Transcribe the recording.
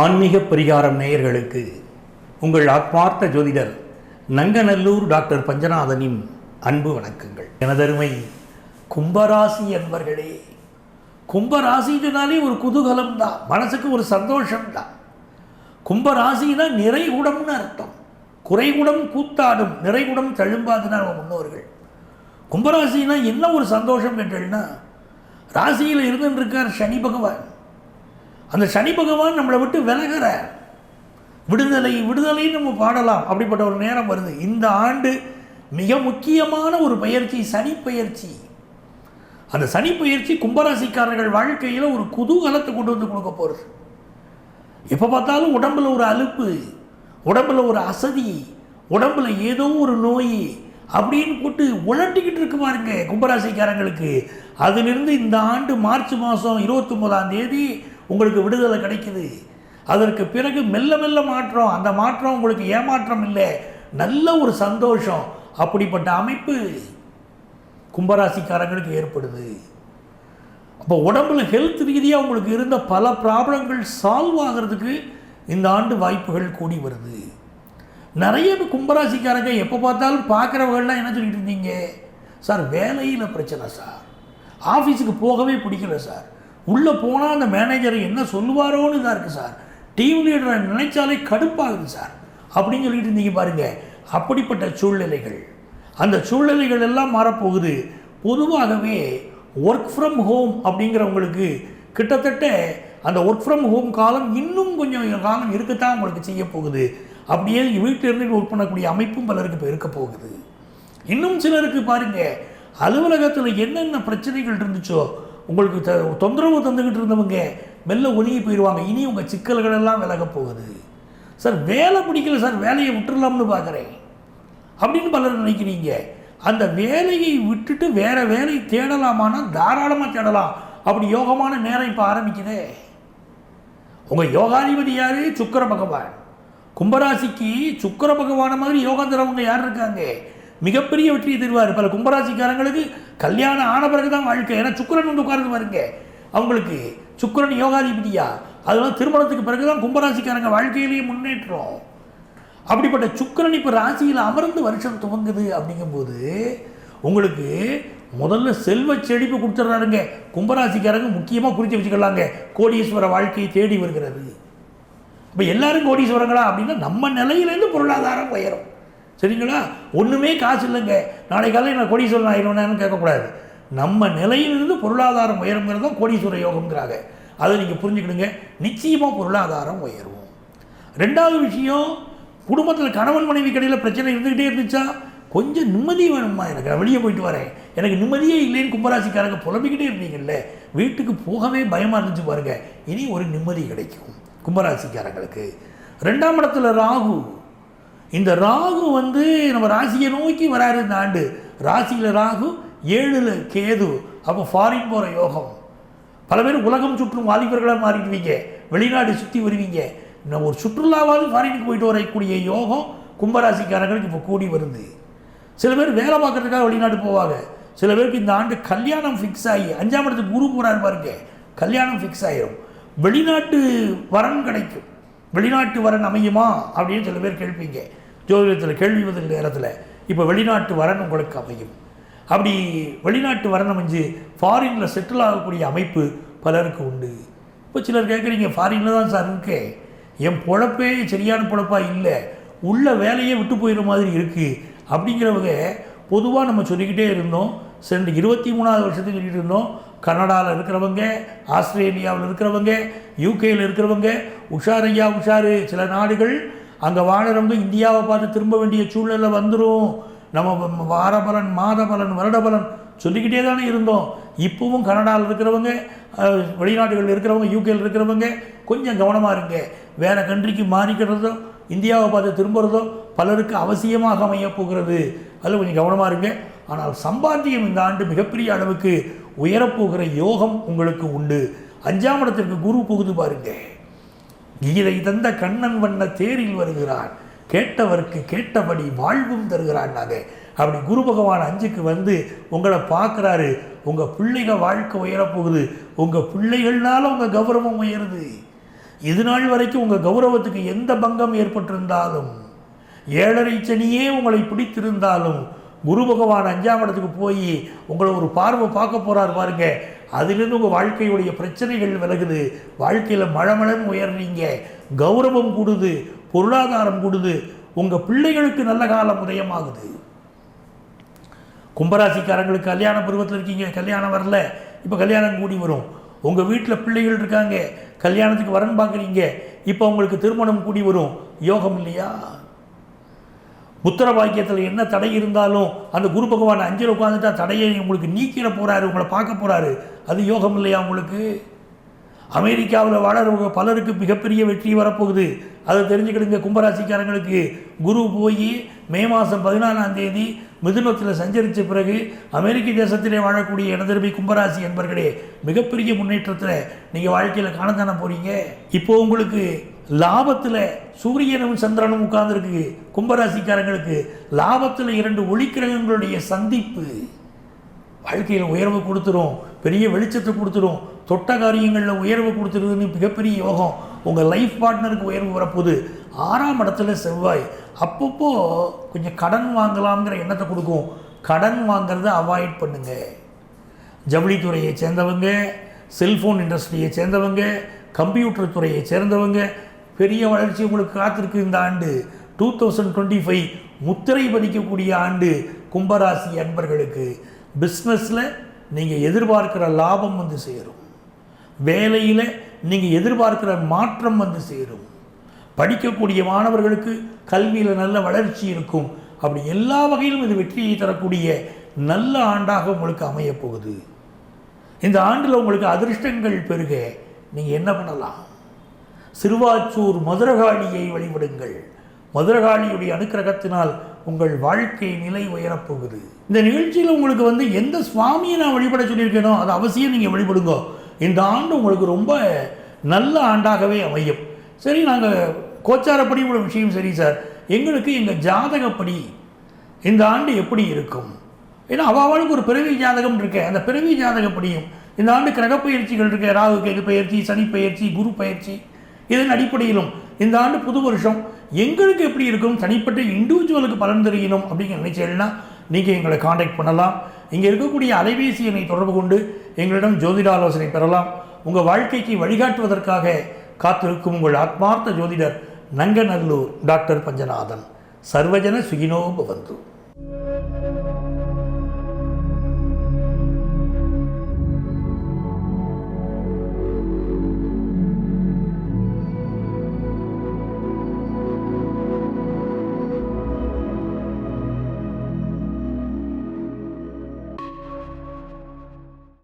ஆன்மீக பரிகாரம் நேயர்களுக்கு உங்கள் ஆத்மார்த்த ஜோதிடர் நங்கநல்லூர் டாக்டர் பஞ்சநாதனின் அன்பு வணக்கங்கள். எனதருமை கும்பராசி என்பர்களே கும்பராசினாலே ஒரு குதூகலம் தான் மனசுக்கு ஒரு சந்தோஷம் தான் கும்பராசினா நிறைகுடம்னு அர்த்தம். குறைகுடம் கூத்தாடும் நிறைகுடம் தழும்பாதுனா நம்ம முன்னோர்கள். கும்பராசினா என்ன ஒரு சந்தோஷம் என்றால்னா ராசியில் இருந்துருக்கார் சனி பகவான். அந்த சனி பகவான் நம்மளை விட்டு விலகிற. விடுதலை விடுதலை நம்ம பாடலாம். அப்படிப்பட்ட ஒரு நேரம் வருது. இந்த ஆண்டு மிக முக்கியமான ஒரு பயிற்சி சனி பயிற்சி. அந்த சனி பயிற்சி கும்பராசிக்காரர்கள் வாழ்க்கையில் ஒரு குதூகலத்தை கொண்டு வந்து கொடுக்க போகிறது எப்போ பார்த்தாலும் உடம்புல ஒரு அலுப்பு உடம்பில் ஒரு அசதி உடம்புல ஏதோ ஒரு நோய் அப்படின்னு போட்டு உழட்டிக்கிட்டு இருக்கு பாருங்க கும்பராசிக்காரங்களுக்கு. அதிலிருந்து இந்த ஆண்டு மார்ச் மாதம் இருபத்தொம்போதாம் தேதி உங்களுக்கு விடுதலை கிடைக்குது. அதற்கு பிறகு மெல்ல மெல்ல மாற்றம். அந்த மாற்றம் உங்களுக்கு ஏமாற்றம் இல்லை. நல்ல ஒரு சந்தோஷம். அப்படிப்பட்ட அமைப்பு கும்பராசிக்காரங்களுக்கு ஏற்படுது. அப்போ உடம்புல ஹெல்த் ரீதியாக உங்களுக்கு இருந்த பல ப்ராப்ளங்கள் சால்வ் ஆகிறதுக்கு இந்த ஆண்டு வாய்ப்புகள் கூடி வருது. நிறைய கும்பராசிக்காரங்க எப்போ பார்த்தாலும் பார்க்குறவங்களாம் என்ன சொல்லிட்டு இருந்தீங்க? சார் வேலையில் பிரச்சனை சார். ஆஃபீஸுக்கு போகவே பிடிக்கல சார். உள்ளே போனால் அந்த மேனேஜர் என்ன சொல்லுவாரோன்னு இதாக இருக்குது சார். டீம் லீடரை நினைச்சாலே கடுப்பாகுது சார். அப்படின்னு சொல்லிட்டு இருந்தீங்க பாருங்கள் அப்படிப்பட்ட சூழ்நிலைகள். அந்த சூழ்நிலைகள் எல்லாம் மாறப்போகுது. பொதுவாகவே ஒர்க் ஃப்ரம் ஹோம் அப்படிங்கிறவங்களுக்கு கிட்டத்தட்ட அந்த ஒர்க் ஃப்ரம் ஹோம் காலம் இன்னும் கொஞ்சம் காலம் இருக்கத்தான் உங்களுக்கு செய்ய போகுது. அப்படியே வீட்டில் இருந்து ஒர்க் பண்ணக்கூடிய அமைப்பும் பலருக்கு இப்போ இருக்க போகுது. இன்னும் சிலருக்கு பாருங்கள் அலுவலகத்தில் என்னென்ன பிரச்சனைகள் இருந்துச்சோ உங்களுக்கு த தொந்தரவு தந்துக்கிட்டு இருந்தவங்க மெல்ல ஒதுங்கி போயிடுவாங்க. இனி உங்கள் சிக்கல்கள் எல்லாம் விலக போகுது. சார் வேலை பிடிக்கல சார் வேலையை விட்டுடலாம்னு பார்க்குறேன் அப்படின்னு பலர் நினைக்கிறீங்க. அந்த வேலையை விட்டுட்டு வேற வேலை தேடலாமான்னா தாராளமாக தேடலாம். அப்படி யோகமான நேரம் இப்போ ஆரம்பிக்குதே. உங்கள் யோகாதிபதி யார்? சுக்கர பகவான். கும்பராசிக்கு சுக்கர பகவான மாதிரி யோகா தரவங்க யார் இருக்காங்க? மிகப்பெரிய வெற்றியை தருவார் பல கும்பராசிக்காரங்களுக்கு கல்யாணம் ஆன பிறகு தான் வாழ்க்கை. ஏன்னா சுக்கரன் வந்து உட்கார்ந்து பாருங்க. அவங்களுக்கு சுக்கரன் யோகாதிபதியா? அதெல்லாம் திருமணத்துக்கு பிறகு தான் கும்பராசிக்காரங்க வாழ்க்கையிலேயே முன்னேற்றம். அப்படிப்பட்ட சுக்கரன் இப்போ ராசியில் அமர்ந்து வருஷம் துவங்குது அப்படிங்கும்போது உங்களுக்கு முதல்ல செல்வ செழிப்பு கொடுத்துட்றாருங்க கும்பராசிக்காரங்க முக்கியமாக குறித்து வச்சுக்கலாங்க. கோடீஸ்வர வாழ்க்கையை தேடி வருகிறது. இப்போ எல்லாரும் கோடீஸ்வரங்களா? அப்படின்னா நம்ம நிலையிலேருந்து பொருளாதாரம் உயரும். சரிங்களா? ஒன்றுமே காசு இல்லைங்க. நாளை காலையில் நான் கோடீஸ்வரன் ஆயிடுவேன்னு கேட்கக்கூடாது. நம்ம நிலையிலிருந்து பொருளாதாரம் உயருங்கிறது தான் கோடீஸ்வர யோகம்ங்கிறாங்க. அதை நீங்கள் புரிஞ்சுக்கிடுங்க. நிச்சயமாக பொருளாதாரம் உயரும். ரெண்டாவது விஷயம் குடும்பத்தில் கணவன் மனைவி கடையில் பிரச்சனை இருந்துக்கிட்டே இருந்துச்சா? கொஞ்சம் நிம்மதி வேணுமா எனக்கு. நான் வெளியே போயிட்டு வரேன். எனக்கு நிம்மதியே இல்லைன்னு கும்பராசிக்காரங்க புலம்பிக்கிட்டே இருந்தீங்கல்ல. வீட்டுக்கு போகவே பயமாக இருந்துச்சு பாருங்க. இனி ஒரு நிம்மதி கிடைக்கும் கும்பராசிக்காரங்களுக்கு. ரெண்டாம் இடத்துல ராகு. இந்த ராகு வந்து நம்ம ராசியை நோக்கி வராரு இந்த ஆண்டு. ராசியில் ராகு ஏழில் கேது. அப்போ ஃபாரின் போகிற யோகம். பல பேர் உலகம் சுற்றும் வாலிபர்களாக மாறிடுவீங்க. வெளிநாடு சுற்றி வருவீங்க. நம்ம ஒரு சுற்றுலாவாவது ஃபாரினுக்கு போயிட்டு வரக்கூடிய யோகம் கும்பராசிக்காரங்களுக்கு இப்போ கூடி வருது. சில பேர் வேலை பார்க்கறதுக்காக வெளிநாடு போவாங்க. சில பேருக்கு இந்த ஆண்டு கல்யாணம் ஃபிக்ஸ் ஆகி அஞ்சாம் இடத்துக்கு குரு போகிறாரு பாருங்க. கல்யாணம் ஃபிக்ஸ் ஆகிரும் வெளிநாட்டு வரன் கிடைக்கும். வெளிநாட்டு வரன் அமையுமா? அப்படின்னு சில பேர் கேள்விங்க. ஜோதிடத்தில் கேள்வி பதில் நேரத்தில். இப்போ வெளிநாட்டு வரன் உங்களுக்கு அமையும். அப்படி வெளிநாட்டு வரன் அமைஞ்சு ஃபாரினில் செட்டில் ஆகக்கூடிய அமைப்பு பலருக்கு உண்டு. இப்போ சிலர் கேட்குறீங்க ஃபாரினில் தான் சார் இருக்கேன் என் பொழப்பே சரியான பொழப்பா இல்லை. உள்ள வேலையே விட்டு போயிடுற மாதிரி இருக்குது அப்படிங்கிறவங்க பொதுவாக நம்ம சொல்லிக்கிட்டே இருந்தோம். சென்று இருபத்தி மூணாவது வருஷத்துக்கு சொல்லிகிட்டு இருந்தோம். கனடாவில் இருக்கிறவங்க ஆஸ்திரேலியாவில் இருக்கிறவங்க யூகேயில் இருக்கிறவங்க உஷாரையா உஷாரு சில நாடுகள் அங்கே வாழறவங்க இந்தியாவை பார்த்து திரும்ப வேண்டிய சூழ்நிலை வந்துடும் நம்ம வார பலன் மாத பலன் வருட பலன் சொல்லிக்கிட்டே தானே இருந்தோம். இப்போவும் கனடாவில் இருக்கிறவங்க வெளிநாடுகளில் இருக்கிறவங்க யூகேயில் இருக்கிறவங்க கொஞ்சம் கவனமாக இருங்க. வேறு கண்ட்ரிக்கு மாறிக்கிறதோ இந்தியாவை பார்த்து திரும்புகிறதோ பலருக்கு அவசியமாக அமையப் போகிறது. அதில் கொஞ்சம் கவனமாக இருங்க. ஆனால் சம்பாத்தியம் இந்த ஆண்டு மிகப்பெரிய அளவுக்கு உயரப்போகிற யோகம் உங்களுக்கு உண்டு. அஞ்சாம் இடத்திற்கு குரு புகுது பாருங்க. கீதை தந்த கண்ணன் வண்ண தேரில் வருகிறான். கேட்டவருக்கு கேட்டபடி வாழ்வும் தருகிறான் நாங்கள் அப்படி குரு பகவான் அஞ்சுக்கு வந்து உங்களை பார்க்குறாரு. உங்கள் பிள்ளைங்க வாழ்க்கை உயரப்போகுது. உங்கள் பிள்ளைகள்னால உங்கள் கௌரவம் உயருது. இது நாள் வரைக்கும் உங்கள் கௌரவத்துக்கு எந்த பங்கம் ஏற்பட்டிருந்தாலும் ஏழரை சனியே உங்களை பிடித்திருந்தாலும் குரு பகவான் அஞ்சாம் இடத்துக்கு போய் உங்களை ஒரு பார்வை பார்க்க போகிறார் பாருங்க. அதிலிருந்து உங்கள் வாழ்க்கையுடைய பிரச்சனைகள் விலகுது. வாழ்க்கையில் மழமழன்னு உயர்றீங்க. கௌரவம் கூடுது. பொருளாதாரம் கூடுது. உங்கள் பிள்ளைகளுக்கு நல்ல காலம் உதயமாகுது. கும்பராசிக்காரங்களுக்கு கல்யாண பருவத்தில் இருக்கீங்க. கல்யாணம் வரல. இப்போ கல்யாணம் கூடி வரும். உங்கள் வீட்டில் பிள்ளைகள் இருக்காங்க. கல்யாணத்துக்கு வரன் பார்க்குறீங்க. இப்போ உங்களுக்கு திருமணம் கூடி வரும். யோகம் இல்லையா? புத்திர பாக்கியத்தில் என்ன தடை இருந்தாலும் அந்த குரு பகவான் அஞ்சல் உட்காந்துட்டா தடையை உங்களுக்கு நீக்கிட போகிறாரு உங்களை பார்க்க போகிறாரு அது யோகம் இல்லையா உங்களுக்கு? அமெரிக்காவில் வாழறவங்க பலருக்கு மிகப்பெரிய வெற்றி வரப்போகுது. அதை தெரிஞ்சுக்கிடுங்க கும்பராசிக்காரங்களுக்கு. குரு போய் மே மாதம் பதினாலாம் தேதி மிதுனத்தில் சஞ்சரித்த பிறகு அமெரிக்க தேசத்திலே வாழக்கூடிய எனதருமை கும்பராசி என்பர்களே மிகப்பெரிய முன்னேற்றத்தில் நீங்கள் வாழ்க்கையில் காணத்தானே போகிறீங்க இப்போது உங்களுக்கு லாபத்தில் சூரியனும் சந்திரனும் உட்கார்ந்துருக்கு கும்பராசிக்காரங்களுக்கு. லாபத்தில் இரண்டு ஒளிக்கிரகங்களுடைய சந்திப்பு. வாழ்க்கையில் உயர்வு கொடுத்துரும் பெரிய வெளிச்சத்தை கொடுத்துரும். தொட்ட காரியங்களில் உயர்வு கொடுத்துருதுன்னு மிகப்பெரிய யோகம். உங்கள் லைஃப் பார்ட்னருக்கு உயர்வு வரப்போகுது. ஆறாம் இடத்துல செவ்வாய். அப்பப்போ கொஞ்சம் கடன் வாங்கலாம்ங்கிற எண்ணத்தை கொடுக்கும். கடன் வாங்கிறத அவாய்ட் பண்ணுங்க. ஜவுளித்துறையை சேர்ந்தவங்க செல்ஃபோன் இண்டஸ்ட்ரியை சேர்ந்தவங்க கம்ப்யூட்டர் துறையை சேர்ந்தவங்க பெரிய வளர்ச்சி உங்களுக்கு காத்திருக்கு இந்த ஆண்டு. டூ தௌசண்ட் டுவெண்ட்டி ஃபைவ் முத்திரை பதிக்கக்கூடிய ஆண்டு கும்பராசி அன்பர்களுக்கு. பிஸ்னஸில் நீங்கள் எதிர்பார்க்கிற லாபம் வந்து சேரும். வேலையில் நீங்கள் எதிர்பார்க்கிற மாற்றம் வந்து சேரும். படிக்கக்கூடிய மாணவர்களுக்கு கல்வியில் நல்ல வளர்ச்சி இருக்கும். அப்படி எல்லா வகையிலும் இது வெற்றியை தரக்கூடிய நல்ல ஆண்டாக உங்களுக்கு அமையப்போகுது. இந்த ஆண்டில் உங்களுக்கு அதிர்ஷ்டங்கள் பெருக. நீங்கள் என்ன பண்ணலாம்? சிறுவாச்சூர் மதுரகாளியை வழிபடுங்கள். மதுரகாளியுடைய அனுக்கிரகத்தினால் உங்கள் வாழ்க்கை நிலை உயரப்போகுது. இந்த நிகழ்ச்சியில் உங்களுக்கு வந்து எந்த சுவாமியை நான் வழிபட சொல்லியிருக்கேனோ அது அவசியம் நீங்கள் வழிபடுங்க. இந்த ஆண்டு உங்களுக்கு ரொம்ப நல்ல ஆண்டாகவே அமையும். சரி நாங்கள் கோச்சாரப்படி உள்ள விஷயம் சரி சார். எங்களுக்கு எங்கள் ஜாதகப்படி இந்த ஆண்டு எப்படி இருக்கும்? ஏன்னா அவளுக்கு ஒரு பிறவி ஜாதகம் இருக்கு. அந்த பிறவி ஜாதகப்படியும் இந்த ஆண்டு கிரகப்பயிற்சிகள் இருக்கு. ராகு கேது பயிற்சி சனி பயிற்சி குரு பயிற்சி இதன் அடிப்படையிலும் இந்த ஆண்டு புது வருஷம் எங்களுக்கு எப்படி இருக்கும்? தனிப்பட்ட இண்டிவிஜுவலுக்கு பலன் தெரியணும் அப்படிங்கிற நினைச்சல்னா நீங்கள் எங்களை காண்டாக்ட் பண்ணலாம். இங்கே இருக்கக்கூடிய அலைபேசி எண்ணை தொடர்பு கொண்டு எங்களிடம் ஜோதிட ஆலோசனை பெறலாம். உங்கள் வாழ்க்கைக்கு வழிகாட்டுவதற்காக காத்திருக்கும் உங்கள் ஆத்மார்த்த ஜோதிடர் நங்கநல்லூர் டாக்டர் பஞ்சநாதன். சர்வஜன சுகினோ பவந்து.